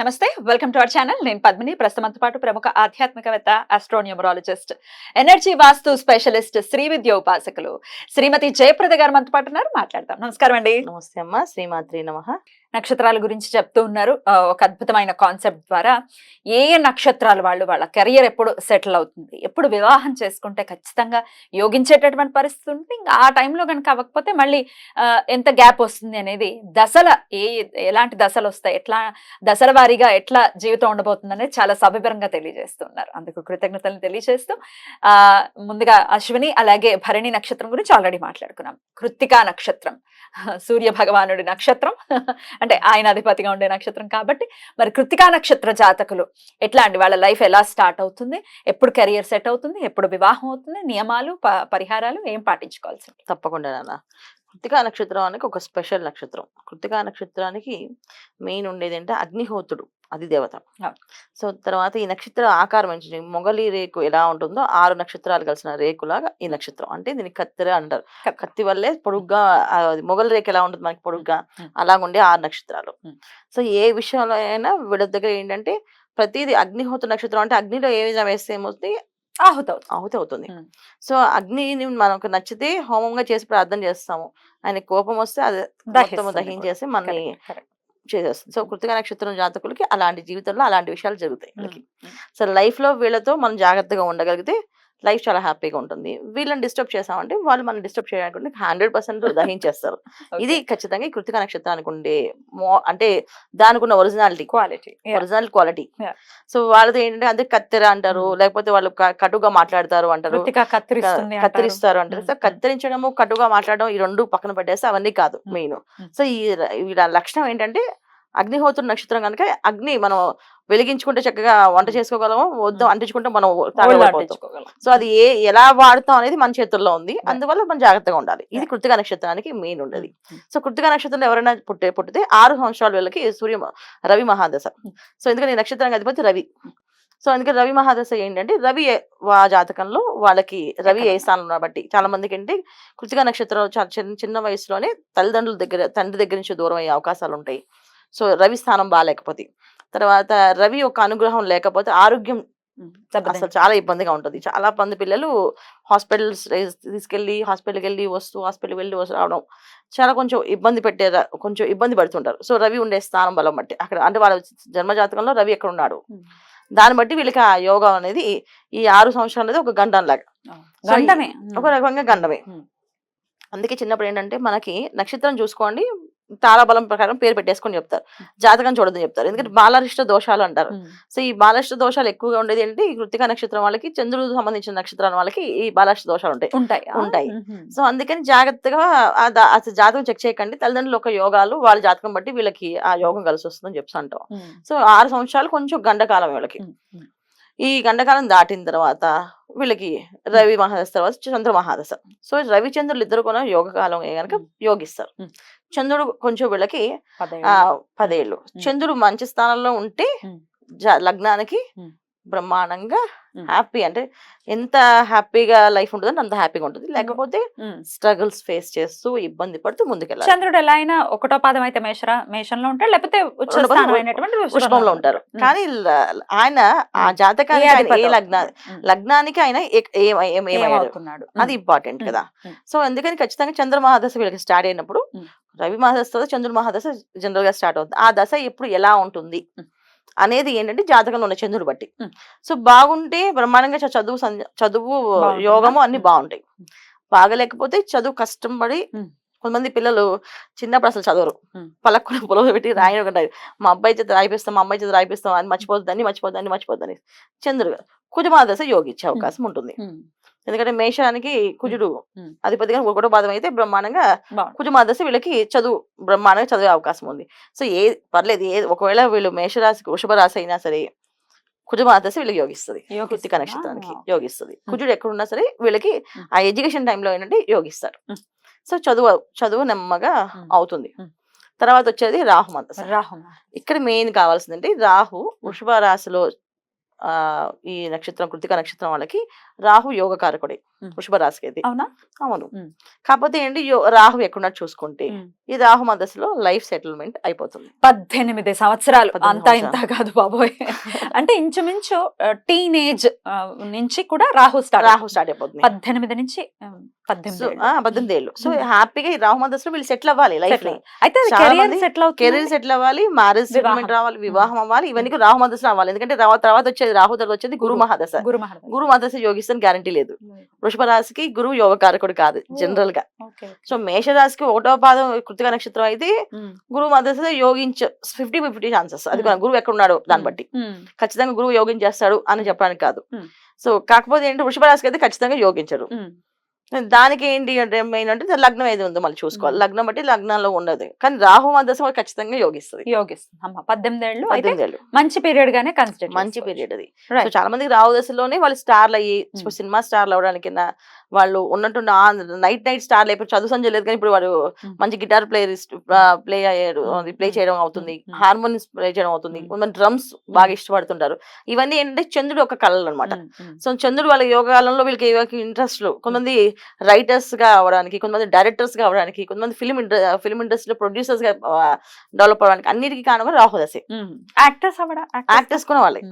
నమస్తే welcome to our channel. నేను పద్మిని. ప్రస్తుతంతో పాటు ప్రముఖ ఆధ్యాత్మికవేత్త astronumerologist energy vastu specialist Shri Vidya ఉపాసకులు శ్రీమతి జయప్రద గారు మనతో పాటు ఉన్నారు. మాట్లాడదాం. నమస్కారం అండి. నమస్తే అమ్మ. శ్రీమాత్రి నమ. నక్షత్రాల గురించి చెప్తూ ఉన్నారు. ఒక అద్భుతమైన కాన్సెప్ట్ ద్వారా ఏ ఏ నక్షత్రాలు వాళ్ళు వాళ్ళ కెరియర్ ఎప్పుడు సెటిల్ అవుతుంది ఎప్పుడు వివాహం చేసుకుంటే ఖచ్చితంగా యోగించేటటువంటి పరిస్థితి ఉంటుంది. ఇంకా ఆ టైంలో కనుక అవ్వకపోతే మళ్ళీ ఎంత గ్యాప్ వస్తుంది అనేది దశల ఏ ఎలాంటి దశలు వస్తాయి ఎట్లా దశల వారీగా ఎట్లా జీవితం ఉండబోతుంది అనేది చాలా సవివరంగా తెలియజేస్తున్నారు అందుకు కృతజ్ఞతలు తెలియజేస్తూ ఆ ముందుగా అశ్విని అలాగే భరణి నక్షత్రం గురించి ఆల్రెడీ మాట్లాడుకున్నాం. కృత్తికా నక్షత్రం సూర్య భగవానుడి నక్షత్రం అంటే ఆయన అధిపతిగా ఉండే నక్షత్రం కాబట్టి మరి కృతికా నక్షత్ర జాతకులు ఎట్లా అండి వాళ్ళ లైఫ్ ఎలా స్టార్ట్ అవుతుంది ఎప్పుడు కెరియర్ సెట్ అవుతుంది ఎప్పుడు వివాహం అవుతుంది నియమాలు ప- పరిహారాలు ఏం పాటించుకోవాల్సి తప్పకుండా నాన్న. కృతికా నక్షత్రానికి ఒక స్పెషల్ నక్షత్రం. కృతికా నక్షత్రానికి మెయిన్ ఉండేది అంటే అగ్నిహోత్రుడు అది దేవత. సో తర్వాత ఈ నక్షత్ర ఆకారం ఏంటి మొగలి రేకు ఎలా ఉంటుందో ఆరు నక్షత్రాలు కలిసిన రేకులాగా ఈ నక్షత్రం. అంటే దీన్ని కత్తెర అంటారు. కత్తి వల్లే పొడుగ్గా మొగలి రేకు ఎలా ఉంటుంది మనకి పొడుగ్గా. అలాగుండే ఆరు నక్షత్రాలు. సో ఏ విషయంలో అయినా వీళ్ళ దగ్గర ఏంటంటే ప్రతిదీ అగ్నిహోత్ర నక్షత్రం అంటే అగ్నిలో ఏ విధంగా వేస్తే ఏమవుతుంది? ఆహుతి అవుతుంది. ఆహుతి అవుతుంది. సో అగ్నిని మనకు నచ్చితే హోమంగా చేసి ప్రార్థన చేస్తాము. ఆయన కోపం వస్తే అది దహించేసి correct. చేసేస్తుంది. సో కృతిక నక్షత్రం జాతకులకి అలాంటి జీవితంలో అలాంటి విషయాలు జరుగుతాయి వీళ్ళకి. సో లైఫ్లో వీళ్ళతో మనం జాగ్రత్తగా ఉండగలిగితే లైఫ్ చాలా హ్యాపీగా ఉంటుంది వీళ్ళని డిస్టర్బ్ చేసామంటే వాళ్ళు మనం డిస్టర్బ్ చేయడానికి హండ్రెడ్ పర్సెంట్ దహించేస్తారు ఇది. ఖచ్చితంగా ఈ కృతిక నక్షత్రానికి ఉండే మో అంటే దానికి ఉన్న originality quality. Original quality. So వాళ్ళది ఏంటంటే అదే కత్తెర అంటారు. లేకపోతే వాళ్ళు కటుగా మాట్లాడతారు అంటారు. కత్తిరిస్తారు అంటారు సో. కత్తిరించడము కటుగా మాట్లాడడం ఈ రెండు పక్కన పెట్టేస్తే అవన్నీ కాదు మెయిన్. సో ఈ వీళ్ళ లక్షణం ఏంటంటే అగ్నిహోత్ర నక్షత్రం కనుక అగ్ని మనం వెలిగించుకుంటే చక్కగా వంట చేసుకోగలము వద్దు. అంటించుకుంటే మనం. సో అది ఏ ఎలా వాడతాం అనేది మన చేతుల్లో ఉంది. అందువల్ల మనం జాగ్రత్తగా ఉండాలి ఇది. కృతిక నక్షత్రానికి మెయిన్ ఉండేది సో కృతిక నక్షత్రంలో ఎవరైనా పుట్టే పుట్టితే ఆరు సంవత్సరాల వీళ్ళకి సూర్య రవి మహాదశ. సో ఎందుకంటే ఈ నక్షత్రానికి అధిపతి రవి సో అందుకని రవి మహాదశ ఏంటంటే రవి వా జాతకంలో వాళ్ళకి రవి ఏ? స్థానం బట్టి చాలా మందికి ఏంటి కృతిక నక్షత్రం చాలా చిన్న చిన్న వయసులోనే తల్లిదండ్రుల దగ్గర తండ్రి దగ్గర నుంచి దూరం అయ్యే అవకాశాలు ఉంటాయి సో రవి స్థానం బాగాలేకపోతే తర్వాత రవి ఒక అనుగ్రహం లేకపోతే ఆరోగ్యం. అసలు చాలా ఇబ్బందిగా ఉంటుంది. చాలా మంది పిల్లలు హాస్పిటల్స్ తీసుకెళ్ళి హాస్పిటల్కి వెళ్ళి వస్తూ హాస్పిటల్కి వెళ్ళి వస్తూ రావడం చాలా కొంచెం ఇబ్బంది పెట్టే కొంచెం ఇబ్బంది పడుతుంటారు. సో రవి ఉండే స్థానం బలం బట్టి అక్కడ అంటే వాళ్ళ జన్మజాతకంలో రవి ఎక్కడ ఉన్నాడు. దాన్ని బట్టి వీళ్ళకి ఆ యోగా అనేది ఈ ఆరు సంవత్సరాలు అనేది ఒక గండం లాగా ఉమ్, ఒక రకంగా గండమే. అందుకే చిన్నప్పుడు ఏంటంటే మనకి నక్షత్రం చూసుకోండి తారాబలం ప్రకారం పేరు పెట్టేసుకొని చెప్తారు. జాతకం చూడదని చెప్తారు. ఎందుకంటే బాలరిష్ట దోషాలు అంటారు. సో ఈ బాలష్ట దోషాలు ఎక్కువగా ఉండేది ఏంటంటే ఈ కృతిక నక్షత్రం వాళ్ళకి చంద్రుడు సంబంధించిన నక్షత్రాల వాళ్ళకి ఈ బాలష్ట దోషాలు ఉంటాయి. ఉంటాయి. ఉంటాయి. సో అందుకని జాగ్రత్తగా అసలు జాతకం చెక్ చేయకండి. తల్లిదండ్రులు ఒక యోగాలు వాళ్ళ జాతకం బట్టి వీళ్ళకి ఆ యోగం కలిసి వస్తుందని చెప్తా అంటాం. సో ఆరు సంవత్సరాలు కొంచెం గండకాలం వీళ్ళకి. ఈ గండకాలం దాటిన తర్వాత వీళ్ళకి రవి మహాదశ తర్వాత చంద్ర మహాదశ సో రవి చంద్రులు ఇద్దరు కూడా యోగ కాలం కనుక. యోగిస్తారు. చంద్రుడు కొంచెం వీళ్ళకి పదేళ్ళు. ఆ పదేళ్ళు చంద్రుడు మంచి స్థానంలో ఉంటే లగ్నానికి. బ్రహ్మాండంగా. హ్యాపీ అంటే ఎంత హ్యాపీగా లైఫ్ ఉంటుందో అంత హ్యాపీగా ఉంటుంది లేకపోతే. స్ట్రగుల్స్ ఫేస్ చేస్తూ ఇబ్బంది పడుతూ ముందుకెళ్ళాలి చంద్రుడు ఎలా అయినా ఒకటో పాదం అయితే మేషరా మేషంలో ఉంటాడు లేకపోతే పుష్పంలో ఉంటారు. కానీ ఆయన ఆ. జాతకానికి ఏ లగ్న. లగ్నానికి ఆయన ఏమవుతున్నాడు అది ఇంపార్టెంట్. కదా. సో అందుకని ఖచ్చితంగా చంద్ర మహాదశ వీళ్ళకి స్టార్ట్ అయినప్పుడు. రవి మహాదశ చంద్రుడి మహాదశ జనరల్గా స్టార్ట్ అవుతుంది ఆ దశ ఎప్పుడు ఎలా ఉంటుంది. అనేది ఏంటంటే జాతకంలో ఉన్న చంద్రుడు బట్టి. సో బాగుంటే బ్రహ్మాండంగా చదువు చదువు? యోగము అన్ని. బాగుంటాయి. బాగలేకపోతే చదువు కష్టం పడి. కొంతమంది పిల్లలు చిన్నప్పుడు అసలు చదవరు. పలక్కున పొలవ పెట్టి రాయడం మా అబ్బాయి చేత రాయిపిస్తాం మా అమ్మాయి చేత రాయిపిస్తాం అని మర్చిపోతుంది అన్ని మర్చిపోతుంది అన్ని మర్చిపోతుంది చంద్రుడు కుజమాదశ యోగించే అవకాశం ఉంటుంది. ఎందుకంటే మేషానికి కుజుడు. అధిపతిగా ఒకటో పాదం అయితే బ్రహ్మాండంగా. కుజమాదశ వీళ్ళకి చదువు బ్రహ్మాండంగా చదివే అవకాశం ఉంది సో ఏ పర్లేదు ఏ ఒకవేళ వీళ్ళు మేషరాశి వృషభ రాశి అయినా సరే కుజమాదశ వీళ్ళకి యోగిస్తుంది? కృతిక నక్షత్రానికి. యోగిస్తుంది కుజుడు ఎక్కడున్నా సరే వీళ్ళకి. ఆ ఎడ్యుకేషన్ టైంలో ఏంటంటే యోగిస్తారు. సో చదువు చదువు నెమ్మగా. అవుతుంది. తర్వాత వచ్చేది రాహు మందస రాహు ఇక్కడ మెయిన్ కావాల్సిందంటే రాహు వృషభ రాశిలో ఆ ఈ నక్షత్రం కృతిక నక్షత్రం వాళ్ళకి రాహు యోగ కారకుడే ఉమ్. వృషభ రాశికి అయితే అవునా. అవును. కాకపోతే ఏంటి రాహు ఎక్కడ చూసుకుంటే. ఈ రాహు మదశలో లైఫ్ సెటిల్మెంట్ అయిపోతుంది. పద్దెనిమిది సంవత్సరాలు. అంతా ఇంత కాదు బాబోయ్. అంటే ఇంచుమించు టీనేజ్ నుంచి కూడా రాహు స్టార్ట్ రాహు స్టార్ట్ అయిపోతుంది. పద్దెనిమిది నుంచి పద్దెనిమిది పద్దెనిమిది ఏళ్ళు సో. హ్యాపీగా ఈ రాహు మదశలో వీళ్ళు సెటిల్ అవ్వాలి లైఫ్. అయితే మంది సెటిల్ కెరీర్ సెటిల్ అవ్వాలి మ్యారేజ్. సెటిల్మెంట్ రావాలి వివాహం అవ్వాలి ఇవన్నీ రాహు మదశలో అవ్వాలి. ఎందుకంటే తర్వాత వచ్చేది రాహు తర్వాత వచ్చేది గురు గురు. మహాదశ. గురు మహారాజ్ గురు యోగిస్తాను గ్యారంటీ లేదు వృషభ రాశికి గురువు యోగ కారకుడు కాదు ఓ. జనరల్గా సో మేషరాశికి ఒకటో పాదం కృతిక నక్షత్రం అయితే ఉమ్. గురువు మద్దతు యోగించ ఫిఫ్టీ ఫిఫ్టీ ఛాన్సెస్ అది గురువు ఎక్కడ ఉన్నాడో దాన్ని బట్టి. ఖచ్చితంగా గురువు యోగించేస్తాడు అని చెప్పడానికి కాదు Hmm. సో కాకపోతే ఏంటి వృషభ రాశికి అయితే ఖచ్చితంగా యోగించరు. దానికి ఏంటి అంటే మెయిన్ అంటే లగ్నం ఏది ఉందో మళ్ళీ చూసుకోవాలి. లగ్నం బట్టి లగ్నంలో ఉండదు. కానీ రాహు మద్దతు ఖచ్చితంగా యోగిస్తుంది. యోగిస్తుంది. అమ్మ పద్దెనిమిది ఏళ్ళు అయితే పద్దెనిమిది ఏళ్ళు. మంచి పీరియడ్ గానే కన్సిడర్ మంచి పీరియడ్ అది. చాలా మందికి రావు దశలోనే వాళ్ళు స్టార్లు అయ్యి. సినిమా స్టార్లు అవడానికి వాళ్ళు ఉన్నట్టు నైట్ నైట్ స్టార్లు అయిపోయి చదువు సంజయ్ లేదు కానీ ఇప్పుడు వాడు. మంచి guitar player play Hmm. Play. చేయడం అవుతుంది. హార్మోనియస్ ప్లే చేయడం అవుతుంది. కొంతమంది డ్రమ్స్ బాగా ఇష్టపడుతుంటారు. ఇవన్నీ ఏంటంటే చంద్రుడు ఒక కళలు అనమాట సో చంద్రుడు వాళ్ళ యోగాలలో వీళ్ళకి ఇంట్రెస్ట్ కొంతమంది రైటర్స్గా అవడానికి కొంతమంది డైరెక్టర్స్గా అవడానికి కొంతమంది ఫిల్మ్ ఫిల్మ్ ఇండస్ట్రీలో ప్రొడ్యూసర్స్గా డెవలప్ అవడానికి అన్నిటికీ కారణం రాహుదశే యాక్టర్స్ అవడా యాక్టర్స్ కూడా వాళ్ళే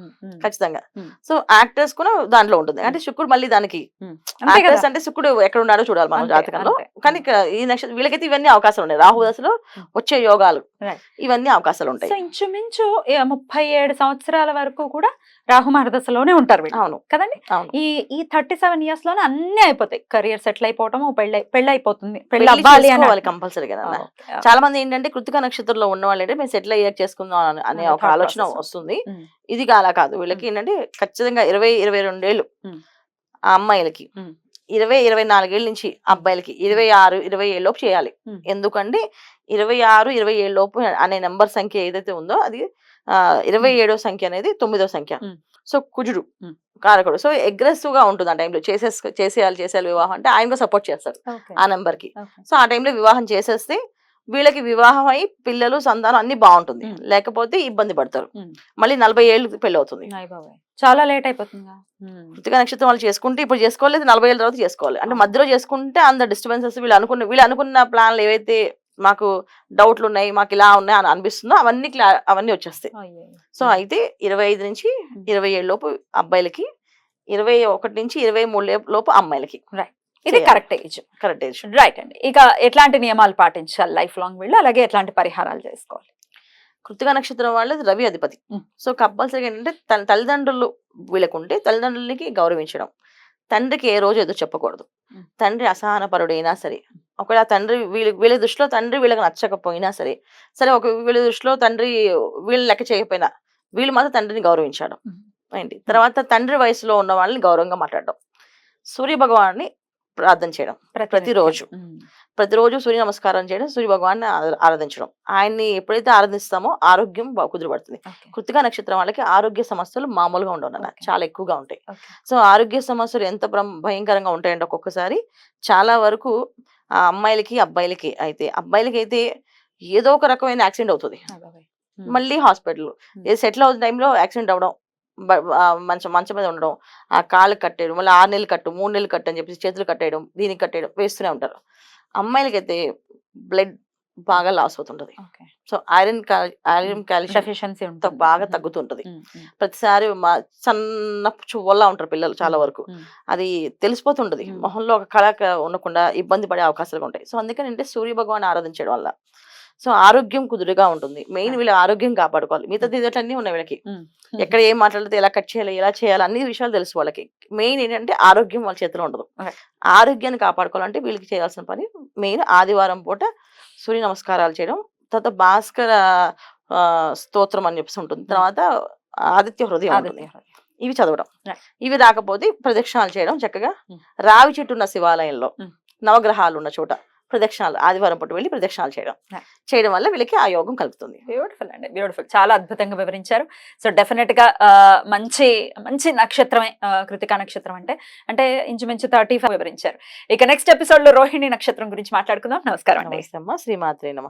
ఖచ్చితంగా. సో యాక్టర్స్ కూడా దాంట్లో ఉంటుంది. అంటే శుక్రుడు మళ్ళీ దానికి అంతే యాక్టర్స్ కదా. అంటే శుక్రుడు ఎక్కడ ఉన్నాడో చూడాలి మనం జాతకంలో. కానీ ఈ నక్షత్రం వీళ్ళకైతే ఇవన్నీ అవకాశాలు ఉన్నాయి. రాహు దశలో Hmm. వచ్చే యోగాలు. ఇవన్నీ అవకాశాలు ఉంటాయి. ఇంచుమించు ముప్పై ఏడు సంవత్సరాల వరకు కూడా రాహు మహర్దశలోనే ఉంటారు అవును. కదండి? ఈ ఈ థర్టీ సెవెన్ ఇయర్స్లోనే అన్ని అయిపోతాయి. కెరియర్ సెటిల్ అయిపోవటం పెళ్ళి పెళ్ళి అయిపోతుంది పెళ్ళి అవ్వాలి అని చేసుకోవాలి కంపల్సరీగా చాలా మంది ఏంటంటే కృతిక నక్షత్రంలో ఉన్న వాళ్ళు ఏంటంటే మేము సెటిల్ అయ్యాక చేసుకుందాం అని- ఒక ఆలోచన. వస్తుంది. ఇది అలా కాదు. వీళ్ళకి ఏంటంటే ఖచ్చితంగా ఇరవై ఇరవై రెండేళ్ళు. ఆ అమ్మాయిలకి. ఇరవై ఇరవై నాలుగేళ్ళ నుంచి అబ్బాయిలకి ఇరవై ఆరు ఇరవై ఏడు లోపు చేయాలి. ఎందుకంటే ఇరవై ఆరు ఇరవై ఏడు లోపు అనే నెంబర్ సంఖ్య ఏదైతే ఉందో అది ఆ, ఇరవై ఏడో సంఖ్య అనేది తొమ్మిదో సంఖ్య. సో కుజుడు. కారకుడు. సో అగ్రెసివ్గా ఉంటుంది ఆ టైంలో చేసేస్ చేసేయాలి చేసేయాలి వివాహం అంటే ఆయన సపోర్ట్ చేస్తారు ఆ నెంబర్కి. సో ఆ టైంలో వివాహం చేసేస్తే వీళ్ళకి వివాహం అయి పిల్లలు సంతానం అన్ని బాగుంటుంది. లేకపోతే ఇబ్బంది పడతారు. మళ్ళీ నలభై ఏళ్ళు పెళ్ళి అవుతుంది చాలా లేట్ అయిపోతుందా. కృతిక నక్షత్రం వాళ్ళు చేసుకుంటే ఇప్పుడు చేసుకోలేదు నలభై ఏళ్ళ తర్వాత చేసుకోవాలి. అంటే. మధ్యలో చేసుకుంటే అంత డిస్టర్బెన్సెస్ వీళ్ళు అనుకున్న వీళ్ళు అనుకున్న ప్లాన్లు ఏవైతే మాకు డౌట్లు ఉన్నాయి మాకు ఇలా ఉన్నాయి అని అనిపిస్తుందో అవన్నీ క్లా అవన్నీ వచ్చేస్తాయి. సో అయితే ఇరవై ఐదు నుంచి ఇరవై ఏడు లోపు అబ్బాయిలకి ఇరవై ఒకటి నుంచి ఇరవై మూడు లోపు అమ్మాయిలకి. ఇది. Correct age correct age right అండి. ఇక ఎట్లాంటి నియమాలు పాటించాలి లైఫ్ లాంగ్ వీళ్ళు? అలాగే ఎట్లాంటి పరిహారాలు చేసుకోవాలి? కృతిక నక్షత్రం వాళ్ళది రవి అధిపతి. సో కంపల్సరీగా ఏంటంటే తన తల్లిదండ్రులు వీళ్ళకుంటే తల్లిదండ్రులకి గౌరవించడం. తండ్రికి ఏ రోజు ఎదురు చెప్పకూడదు. తండ్రి అసహనపరుడైనా సరే ఒకవేళ తండ్రి వీళ్ళ వీళ్ళ దృష్టిలో తండ్రి వీళ్ళకి నచ్చకపోయినా సరే సరే ఒక వీళ్ళ దృష్టిలో తండ్రి వీళ్ళు లెక్క చేయకపోయినా వీళ్ళు మాత్రం తండ్రిని గౌరవించడం. ఏంటి? తర్వాత తండ్రి వయసులో ఉన్న వాళ్ళని గౌరవంగా మాట్లాడడం. సూర్య భగవాన్ని ప్రార్థన చేయడం ప్రతిరోజు. ప్రతిరోజు సూర్య నమస్కారం చేయడం సూర్య భగవాన్ని ఆరా- ఆరాధించడం ఆయన్ని ఎప్పుడైతే ఆరాధిస్తామో ఆరోగ్యం కుదురుపడుతుంది. కృతికా నక్షత్రం వాళ్ళకి ఆరోగ్య సమస్యలు మామూలుగా ఉండవు. చాలా ఎక్కువగా ఉంటాయి. సో ఆరోగ్య సమస్యలు ఎంత భయంకరంగా ఉంటాయంటే ఒక్కొక్కసారి చాలా వరకు ఆ అమ్మాయిలకి అబ్బాయిలకి అయితే అబ్బాయిలకి అయితే ఏదో ఒక రకమైన యాక్సిడెంట్ అవుతుంది. మళ్ళీ హాస్పిటల్. ఏ సెటిల్ అవుతున్న టైంలో యాక్సిడెంట్ ఆ మంచం మంచం మీద ఉండడం ఆ కాళ్ళు కట్టేయడం మళ్ళీ ఆరు నెలలు కట్టు మూడు నెలలు కట్టు అని చెప్పేసి చేతులు కట్టేయడం దీనికి కట్టేయడం వేస్తూనే ఉంటారు అమ్మాయిలకైతే బ్లడ్ బాగా loss అవుతుంటది. So iron iron calcium. బాగా. తగ్గుతుంటది. ప్రతిసారి మా సన్న చువ్వల్లా ఉంటారు పిల్లలు చాలా వరకు. అది తెలిసిపోతుంటది. మొహంలో ఒక కళ ఉండకుండా ఇబ్బంది పడే అవకాశాలు ఉంటాయి సో అందుకని అంటే సూర్య భగవాన్ ఆరాధించడం వల్ల సో ఆరోగ్యం కుదురుగా ఉంటుంది. మెయిన్ వీళ్ళ ఆరోగ్యం కాపాడుకోవాలి. మిగతా అన్ని ఉన్నాయి వీళ్ళకి. ఎక్కడ ఏం మాట్లాడితే ఎలా కట్ చేయాలి ఎలా చేయాలి అన్ని విషయాలు తెలుసు వాళ్ళకి. మెయిన్ ఏంటంటే ఆరోగ్యం వాళ్ళ చేతిలో ఉండదు. ఆరోగ్యాన్ని కాపాడుకోవాలంటే వీళ్ళకి చేయాల్సిన పని మెయిన్ ఆదివారం పూట సూర్య నమస్కారాలు చేయడం తర్వాత భాస్కర స్తోత్రం అని చెప్పేసి ఉంటుంది. తర్వాత ఆదిత్య హృదయం ఉంటుంది. ఇవి చదవడం. ఇవి రాకపోతే ప్రదక్షిణాలు చేయడం చక్కగా. రావి చెట్టు ఉన్న శివాలయంలో. నవగ్రహాలు ఉన్న చోట ప్రదక్షిణాలు ఆదివారం పూట వెళ్ళి ప్రదక్షిణాలు చేయడం. చేయడం వల్ల వీళ్ళకి ఆ యోగం కలుగుతుంది. బ్యూటిఫుల్ అండి. బ్యూటిఫుల్ చాలా అద్భుతంగా వివరించారు. సో డెఫినెట్గా మంచి మంచి నక్షత్రమే కృతికా నక్షత్రం అంటే అంటే ఇంచుమించు థర్టీ ఫైవ్ వివరించారు. ఇక నెక్స్ట్ ఎపిసోడ్లో రోహిణి నక్షత్రం గురించి మాట్లాడుకుందాం. నమస్కారం అండి. శ్రీమాత్రే నమ.